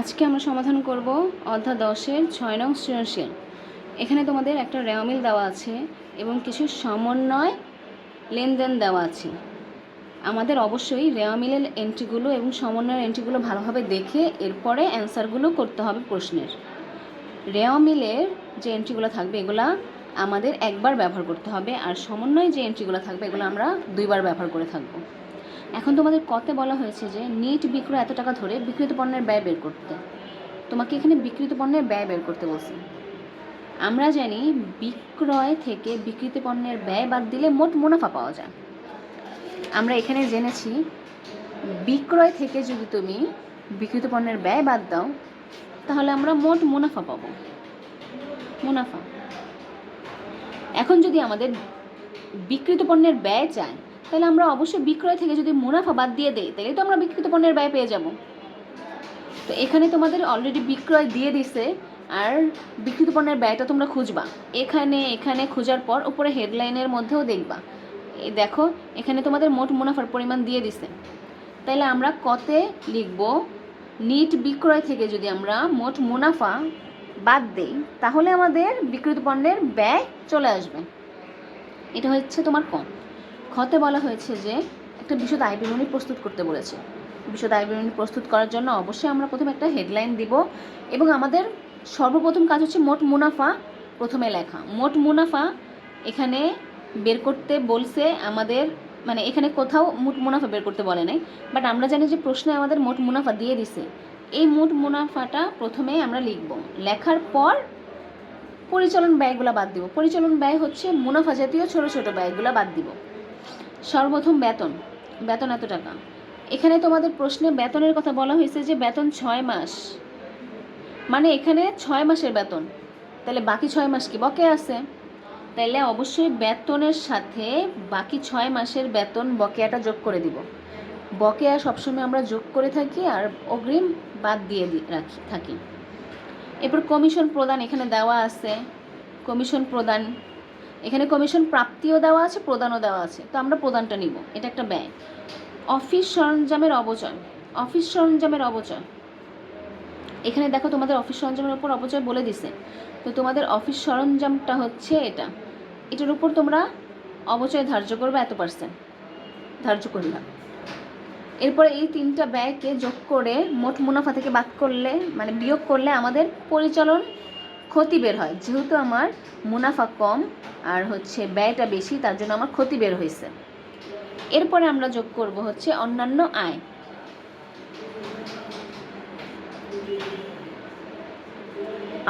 আজকে আমরা সমাধান করব অধ্যায় দশের ছয় নং সৃজনশীল। এখানে তোমাদের একটা রেওয়ামিল দেওয়া আছে এবং কিছু সমন্বয় লেনদেন দেওয়া আছে। আমাদের অবশ্যই রেওয়ামিলের এন্ট্রিগুলো এবং সমন্বয়ের এন্ট্রিগুলো ভালোভাবে দেখে এরপরে অ্যান্সারগুলো করতে হবে প্রশ্নের। রেওয়ামিলের যে এন্ট্রিগুলো থাকবে, এগুলা আমাদের একবার ব্যবহার করতে হবে আর সমন্বয় যে এন্ট্রিগুলো থাকবে, এগুলো আমরা দুইবার ব্যবহার করে থাকব। এখন তোমাদের কতে বলা হয়েছে যে নিট বিক্রয় এত টাকা ধরে বিক্রিত পণ্যের ব্যয় বের করতে। তোমাকে এখানে বিক্রিত পণ্যের ব্যয় বের করতে বলছি। আমরা জানি বিক্রয় থেকে বিক্রিত পণ্যের ব্যয় বাদ দিলে মোট মুনাফা পাওয়া যায়। আমরা এখানে জেনেছি, বিক্রয় থেকে যদি তুমি বিক্রিত পণ্যের ব্যয় বাদ দাও, তাহলে আমরা মোট মুনাফা পাবো। মুনাফা। এখন যদি আমাদের বিক্রিত পণ্যের ব্যয় চায় তাহলে আমরা অবশ্যই বিক্রয় থেকে যদি মুনাফা বাদ দিয়ে দেই, তাহলে তো আমরা বিক্রিত পণ্যের ব্যয় পেয়ে যাব। তো এখানে তোমাদের অলরেডি বিক্রয় দিয়ে দিছে, আর বিক্রিত পণ্যের ব্যয়টা তোমরা খুঁজবা। এখানে এখানে খোঁজার পর উপরে হেডলাইনের মধ্যেও দেখবা। এই দেখো, এখানে তোমাদের মোট মুনাফার পরিমাণ দিয়ে দিছে। তাহলে আমরা কতে লিখব, নিট বিক্রয় থেকে যদি আমরা মোট মুনাফা বাদ দেই, তাহলে আমাদের বিক্রিত পণ্যের ব্যয় চলে আসবে। এটা হচ্ছে তোমার কম খতে বলা হয়েছে যে, একটা বিশদ আয় বিবরণী প্রস্তুত করতে বলেছে। বিশদ আয় বিবরণী প্রস্তুত করার জন্য অবশ্যই আমরা প্রথমে একটা হেডলাইন দিব এবং আমাদের সর্বপ্রথম কাজ হচ্ছে মোট মুনাফা প্রথমে লেখা। মোট মুনাফা এখানে বের করতে বলছে আমাদের মানে এখানে কোথাও মোট মুনাফা বের করতে বলে নাই বাট আমরা জানি যে প্রশ্নে আমাদের মোট মুনাফা দিয়ে দিছে। এই মোট মুনাফাটা প্রথমে আমরা লিখব। লেখার পর পরিচালন ব্যয়গুলো বাদ দিব। পরিচালন ব্যয় হচ্ছে মুনাফা জাতীয় ছোট ছোট ব্যয়গুলো বাদ দিব। সর্বপ্রথম বেতন। বেতন এত টাকা। এখানে তোমাদের প্রশ্নে বেতনের কথা বলা হয়েছে যে বেতন ছয় মাস। মানে এখানে ছয় মাসের বেতন। তাহলে বাকি ছয় মাস কি বকে আছে? তাহলে অবশ্যই বেতনের সাথে বাকি ছয় মাসের বেতন বকেয়াটা যোগ করে দিব। বকেয়া সবসময় আমরা যোগ করে থাকি আর অগ্রিম বাদ দিয়ে রাখি থাকি। এরপর কমিশন প্রদান এখানে দেওয়া আছে। কমিশন প্রদান এখানে কমিশন প্রাপ্তিও দেওয়া আছে, প্রদানও দেওয়া আছে। তো আমরা প্রদানটা নিব। এটা একটা ব্যয় অফিস সরঞ্জামের অবচয়। অফিস সরঞ্জামের অবচয়। এখানে দেখো তোমাদের অফিস সরঞ্জামের উপর অবচয় বলে দিছে। তো তোমাদের অফিস সরঞ্জামটা হচ্ছে এটা। এটার উপর তোমরা অবচয় ধার্য করবে এত পার্সেন্ট ধার্য করলাম এরপরে এই তিনটা ব্যয়কে যোগ করে মোট মুনাফা থেকে বাদ করলে মানে বিয়োগ করলে আমাদের পরিচালন ক্ষতি বের হয়। যেহেতু আমার মুনাফা কম আর হচ্ছে ব্যয়টা বেশি, তার জন্য আমার ক্ষতি বের হয়েছে এরপরে আমরা যোগ করব হচ্ছে অন্যান্য আয়।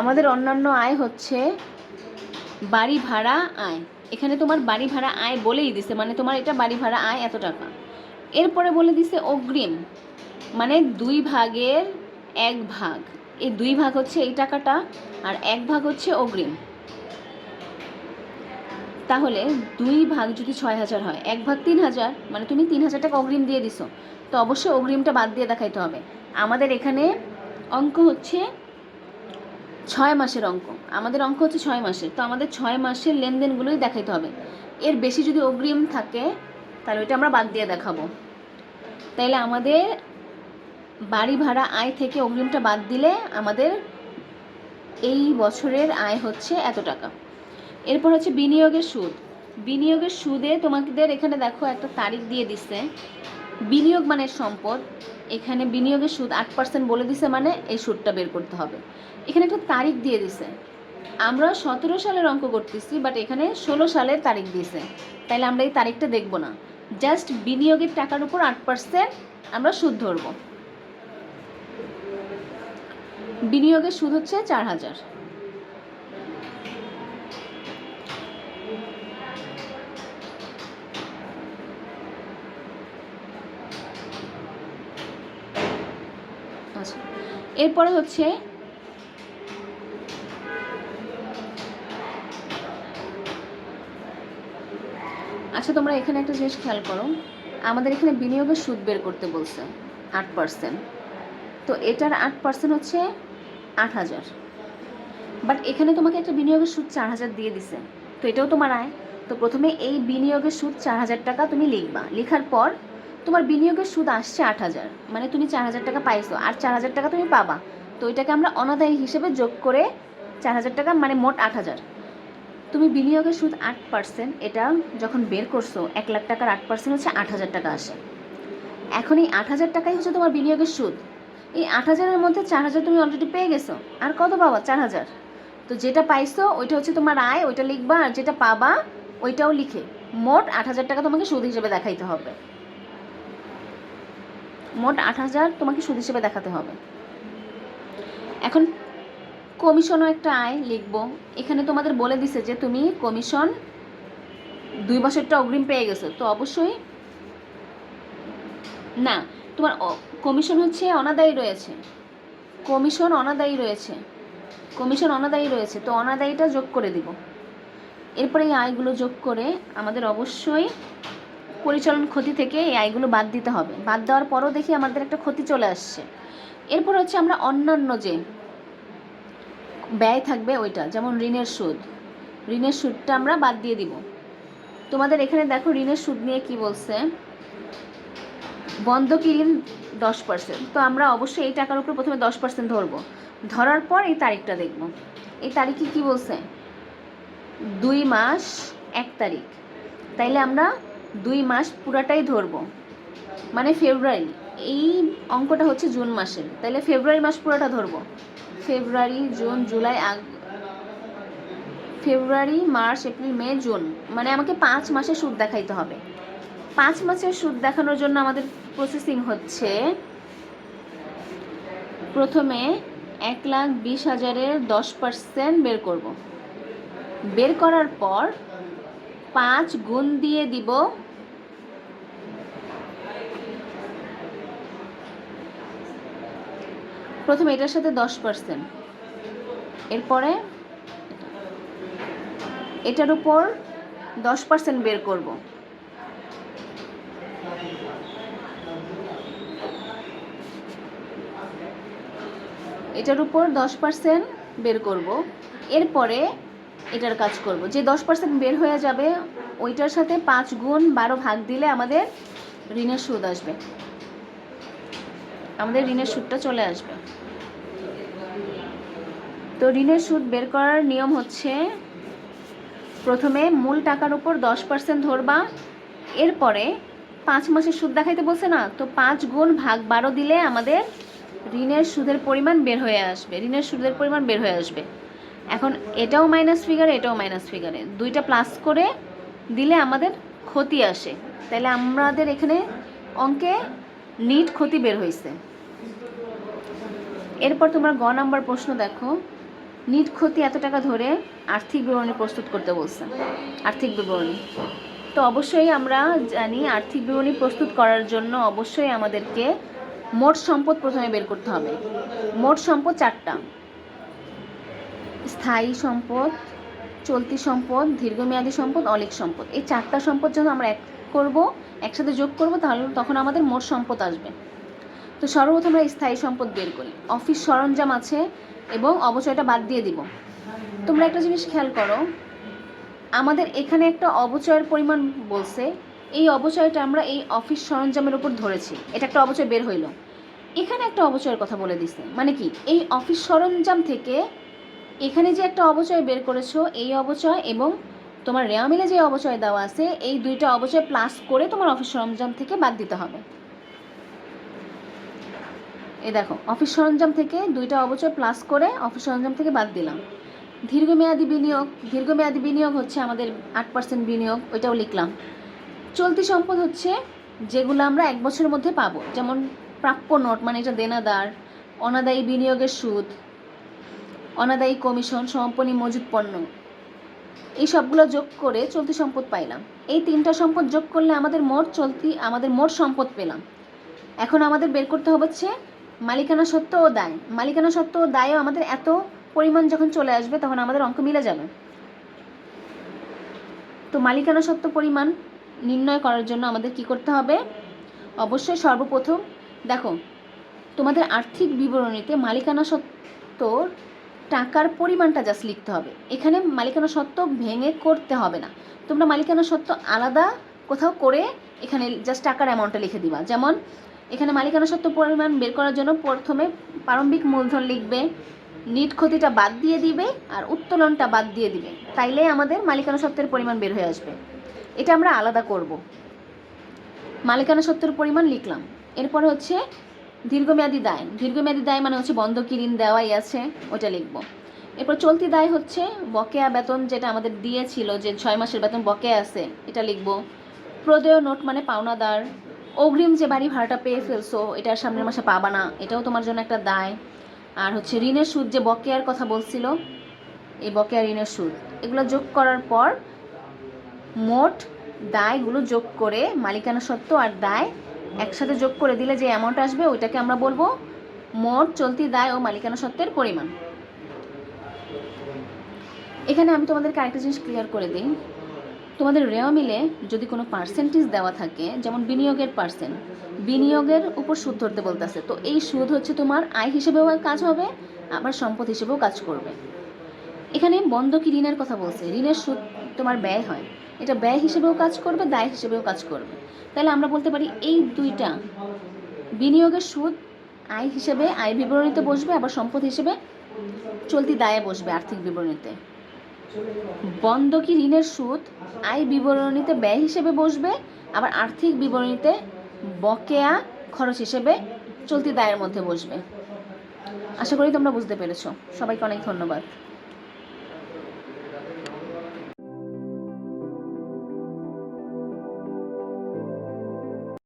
আমাদের অন্যান্য আয় হচ্ছে বাড়ি ভাড়া আয়। এখানে তোমার বাড়ি ভাড়া আয় বলেই দিছে মানে তোমার এটা বাড়ি ভাড়া আয় এত টাকা। এরপরে বলে দিছে অগ্রিম মানে দুই ভাগের এক ভাগ। এই দুই ভাগ হচ্ছে এই টাকাটা আর এক ভাগ হচ্ছে অগ্রিম। তাহলে দুই ভাগ যদি ছয় হাজার হয়, এক ভাগ তিন হাজার মানে তুমি তিন হাজার টাকা অগ্রিম দিয়ে দিছো, তো অবশ্যই অগ্রিমটা বাদ দিয়ে দেখাইতে হবে। আমাদের এখানে অঙ্ক হচ্ছে ছয় মাসের অঙ্ক। আমাদের অঙ্ক হচ্ছে ছয় মাসের, তো আমাদের ছয় মাসের লেনদেনগুলোই দেখাইতে হবে। এর বেশি যদি অগ্রিম থাকে, তাহলে ওইটা আমরা বাদ দিয়ে দেখাবো। তাইলে আমাদের বাড়ি ভাড়া আয় থেকে অগ্রিমটা বাদ দিলে আমাদের এই বছরের আয় হচ্ছে এত টাকা। এরপর হচ্ছে বিনিয়োগের সুদ। বিনিয়োগের সুদে তোমাদের এখানে দেখো একটা তারিখ দিয়ে দিছে। বিনিয়োগ মানে সম্পদ। এখানে বিনিয়োগের সুদ আট পার্সেন্ট বলে দিছে মানে এই সুদটা বের করতে হবে। এখানে একটা তারিখ দিয়ে দিছে। আমরা সতেরো সালের অঙ্ক করতেছি বাট এখানে ষোলো সালের তারিখ দিয়েছে তাইলে আমরা এই তারিখটা দেখব না। জাস্ট বিনিয়োগের টাকার উপর আট পার্সেন্ট আমরা সুদ ধরবো। বিনিয়োগের সুদ হচ্ছে চার হাজার। আচ্ছা এরপরে হচ্ছে আচ্ছা তোমরা এখানে একটা জিনিস খেয়াল করো। আমাদের এখানে বিনিয়োগের সুদ বের করতে বলছে আট পার্সেন্ট। তো এটার আট পার্সেন্ট হচ্ছে আট হাজার। বাট এখানে তোমাকে একটা বিনিয়োগের সুদ চার হাজার দিয়ে দিছে। তো এটাও তোমার আয়। তো প্রথমে এই বিনিয়োগের সুদ চার হাজার টাকা তুমি লিখবা। লেখার পর তোমার বিনিয়োগের সুদ আসছে আট হাজার। মানে তুমি চার হাজার টাকা পাইছো। আর চার হাজার টাকা তুমি পাবা। তো ওইটাকে আমরা অনাদায়ী হিসেবে যোগ করে চার হাজার টাকা মানে মোট আট হাজার। তুমি বিনিয়োগের সুদ আট পার্সেন্ট, এটা যখন বের করছ, এক লাখ টাকার আট পার্সেন্ট হচ্ছে আট হাজার টাকা আসে। এখন এই আট হাজার টাকাই হচ্ছে তোমার বিনিয়োগের সুদ। এই আট হাজারের মধ্যে চার হাজার তুমি অলরেডি পেয়ে গেছো। আর কত পাবা? চার হাজার। তো যেটা পাইছো, ওইটা হচ্ছে তোমার আয়, ওইটা লিখবা, আর যেটা পাবা, ওইটাও লিখে। মোট আট হাজার টাকা তোমাকে সুদ হিসেবে দেখাইতে হবে। মোট আট হাজার তোমাকে সুদ হিসেবে দেখাতে হবে। এখন কমিশনও একটা আয় লিখব। এখানে তোমাদের বলে দিছে যে তুমি কমিশন দুই বছরটা অগ্রিম পেয়ে গেছো। তো অবশ্যই না, তোমার কমিশন হচ্ছে অনাদায়ী রয়েছে। কমিশন অনাদায়ী রয়েছে। কমিশন অনাদায়ী রয়েছে, তো অনাদায়ীটা যোগ করে দিব। এরপরে এই আয়গুলো যোগ করে আমাদের অবশ্যই পরিচালন ক্ষতি থেকে এই আয়গুলো বাদ দিতে হবে। বাদ দেওয়ার পরও দেখি আমাদের একটা ক্ষতি চলে আসছে। এরপর হচ্ছে আমরা অন্যান্য যে ব্যয় থাকবে ওইটা, যেমন ঋণের সুদ। ঋণের সুদটা আমরা বাদ দিয়ে দিব। তোমাদের এখানে দেখো ঋণের সুদ নিয়ে কি বলছে? বন্ধকি ঋণ দশ পার্সেন্ট তো আমরা অবশ্যই এই টাকার উপর প্রথমে দশ পার্সেন্ট ধরবো। ধরার পর এই তারিখটা দেখব। এই তারিখে কি বলছে? দুই মাস, এক তারিখ। তাইলে আমরা দুই মাস পুরাটাই ধরবো। মানে ফেব্রুয়ারি। এই অঙ্কটা হচ্ছে জুন মাসের। তাইলে ফেব্রুয়ারি মাস পুরোটা ধরবো। ফেব্রুয়ারি, জুন, জুলাই, আগ, ফেব্রুয়ারি, মার্চ, এপ্রিল, মে, জুন। মানে আমাকে পাঁচ মাসের সুদ দেখাইতে হবে। পাঁচ মাসের সুদ দেখানোর জন্য আমাদের প্রসেসিং হচ্ছে প্রথমে এক লাখ বিশ হাজারের দশ পার্সেন্ট বের করব। বের করার পর পাঁচ গুণ দিয়ে দিব প্রথমে এটার সাথে দশ পার্সেন্ট এরপরে এটার উপর দশ পার্সেন্ট বের করব। এটার উপর দশ পার্সেন্ট বের করব। এরপরে এটার কাজ করব। যে দশ পার্সেন্ট বের হয়ে যাবে, ওইটার সাথে পাঁচ গুণ বারো ভাগ দিলে আমাদের ঋণের সুদ আসবে। আমাদের ঋণের সুদটা চলে আসবে। তো ঋণের সুদ বের করার নিয়ম হচ্ছে, প্রথমে মূল টাকার উপর দশ পার্সেন্ট ধরবা। এরপরে পাঁচ মাসের সুদ দেখাইতে বলছে না, তো পাঁচ গুণ ভাগ বারো দিলে আমাদের ঋণের সুদের পরিমাণ বের হয়ে আসবে, ঋণের সুদের পরিমাণ বের হয়ে আসবে। এখন এটাও মাইনাস ফিগারে এটাও মাইনাস ফিগারে দুইটা প্লাস করে দিলে আমাদের ক্ষতি আসে। তাহলে আমাদের এখানে অঙ্কে নিট ক্ষতি বের হয়েছে এরপর তোমরা গ নাম্বার প্রশ্ন দেখো। নিট ক্ষতি এত টাকা ধরে আর্থিক বিবরণী প্রস্তুত করতে বলছে। আর্থিক বিবরণী। তো অবশ্যই আমরা জানি আর্থিক বিবরণী প্রস্তুত করার জন্য অবশ্যই আমাদেরকে মোট সম্পদ প্রথমে বের করতে হবে। মোট সম্পদ চারটা। স্থায়ী সম্পদ, চলতি সম্পদ, দীর্ঘমেয়াদী সম্পদ অলিক সম্পদ। এই চারটা সম্পদ যখন আমরা এক করব, একসাথে যোগ করব, তাহলে তখন আমাদের মোট সম্পদ আসবে। তো সর্বপ্রথম আমরা স্থায়ী সম্পদ বের করি। অফিস সরঞ্জাম আছে এবং অবচয়টা বাদ দিয়ে দিব। তোমরা একটা জিনিস খেয়াল করো, আমাদের এখানে একটা অবচয়ের পরিমাণ বলছে এই অবচয়টা আমরা এই অফিস সরঞ্জামের উপর ধরেছি। এটা একটা অবচয় বের হইল। এখানে একটা অবচয়ের কথা বলে দিছে। মানে কি? এই অফিস সরঞ্জাম থেকে এখানে যে একটা অবচয় বের করেছ, এই অবচয় এবং তোমার রেয়া মিলে যে অবচয় দেওয়া আছে, এই দুইটা অবচয় প্লাস করে তোমার অফিস সরঞ্জাম থেকে বাদ দিতে হবে। এ দেখো, অফিস সরঞ্জাম থেকে দুইটা অবচয় প্লাস করে অফিস সরঞ্জাম থেকে বাদ দিলাম। দীর্ঘমেয়াদী বিনিয়োগ দীর্ঘমেয়াদী বিনিয়োগ হচ্ছে আমাদের আট পার্সেন্ট বিনিয়োগ, ওইটাও লিখলাম। চলতি সম্পদ হচ্ছে যেগুলো আমরা এক বছরের মধ্যে পাবো। যেমন প্রাপ্য নোট মানে এটা দেনাদার, অনাদায়ী বিনিয়োগের সুদ, অনাদায়ী কমিশন, সমাপনী মজুদ পণ্য। এই সবগুলো যোগ করে চলতি সম্পদ পাইলাম। এই তিনটা সম্পদ যোগ করলে আমাদের মোট চলতি, আমাদের মোট সম্পদ পেলাম। এখন আমাদের বের করতে হচ্ছে মালিকানা সত্ত্ব ও দায়। মালিকানা সত্ত্ব ও দায়ও আমাদের এত পরিমাণ যখন চলে আসবে তখন আমাদের অঙ্ক মিলে যাবে। তো মালিকানা সত্ত্ব পরিমাণ নির্ণয় করার জন্য আমাদের কি করতে হবে? অবশ্যই সর্বপ্রথম, দেখো, তোমাদের আর্থিক বিবরণীতে মালিকানা সত্ত্বর টাকার পরিমাণটা জাস্ট লিখতে হবে। এখানে মালিকানা সত্ত্ব ভেঙে করতে হবে না। তোমরা মালিকানা সত্ত্ব আলাদা কোথাও করে এখানে জাস্ট টাকার অ্যামাউন্টটা লিখে দিবা। যেমন, এখানে মালিকানা সত্ত্ব পরিমাণ বের করার জন্য প্রথমে প্রারম্ভিক মূলধন লিখবে, নিট ক্ষতিটা বাদ দিয়ে দিবে, আর উত্তোলনটা বাদ দিয়ে দিবে। তাইলে আমাদের মালিকানা সত্ত্বের পরিমাণ বের হয়ে আসবে। এটা আমরা আলাদা করব। মালিকানা সত্ত্বের পরিমাণ লিখলাম। এরপরে হচ্ছে দীর্ঘমেয়াদী দায়। দীর্ঘমেয়াদী দায় মানে হচ্ছে বন্ধকি ঋণ দেওয়াই আছে, ওটা লিখব। এরপর চলতি দায় হচ্ছে বকেয়া বেতন যেটা আমাদের দিয়েছিল যে ছয় মাসের বেতন বকেয়া আছে, এটা লিখব। প্রদেয় নোট মানে পাওনাদার। অগ্রিম যে বাড়ি ভাড়াটা পেয়ে ফেলছো, এটা সামনের মাসে পাবা না, এটাও তোমার জন্য একটা দায়। আর হচ্ছে ঋণের সুদ যে বকেয়ার কথা বলছিল, এই বকেয়া ঋণের সুদ। এগুলো যোগ করার পর মোট দায়গুলো যোগ করে মালিকানা সত্ত্ব আর দায় একসাথে যোগ করে দিলে যে অ্যামাউন্ট আসবে, ওইটাকে আমরা বলব মোট চলতি দায় ও মালিকানা সত্ত্বের পরিমাণ। এখানে আমি তোমাদেরকে আরেকটা জিনিস ক্লিয়ার করে দিই। তোমাদের রেওয়া মিলে যদি কোনো পার্সেন্টেজ দেওয়া থাকে, যেমন বিনিয়োগের পার্সেন্ট বিনিয়োগের উপর সুদ ধরতে বলতেছে, তো এই সুদ হচ্ছে তোমার আয় হিসেবেও কাজ হবে, আবার সম্পদ হিসেবেও কাজ করবে। এখানে বন্ধকি ঋণের কথা বলছে, ঋণের সুদ তোমার ব্যয় হয়। এটা ব্যয় হিসেবেও কাজ করবে, দায় হিসেবেও কাজ করবে। তাহলে আমরা বলতে পারি এই দুইটা বিনিয়োগের সুদ আয় হিসেবে আয় বিবরণীতে বসবে, আবার সম্পদ হিসেবে চলতি দায়ে বসবে আর্থিক বিবরণীতে। বন্ধকি ঋণের সুদ আয় বিবরণীতে ব্যয় হিসেবে বসবে, আবার আর্থিক বিবরণীতে বকেয়া খরচ হিসেবে চলতি দায়ের মধ্যে বসবে। আশা করি তোমরা বুঝতে পেরেছ। সবাইকে অনেক ধন্যবাদ।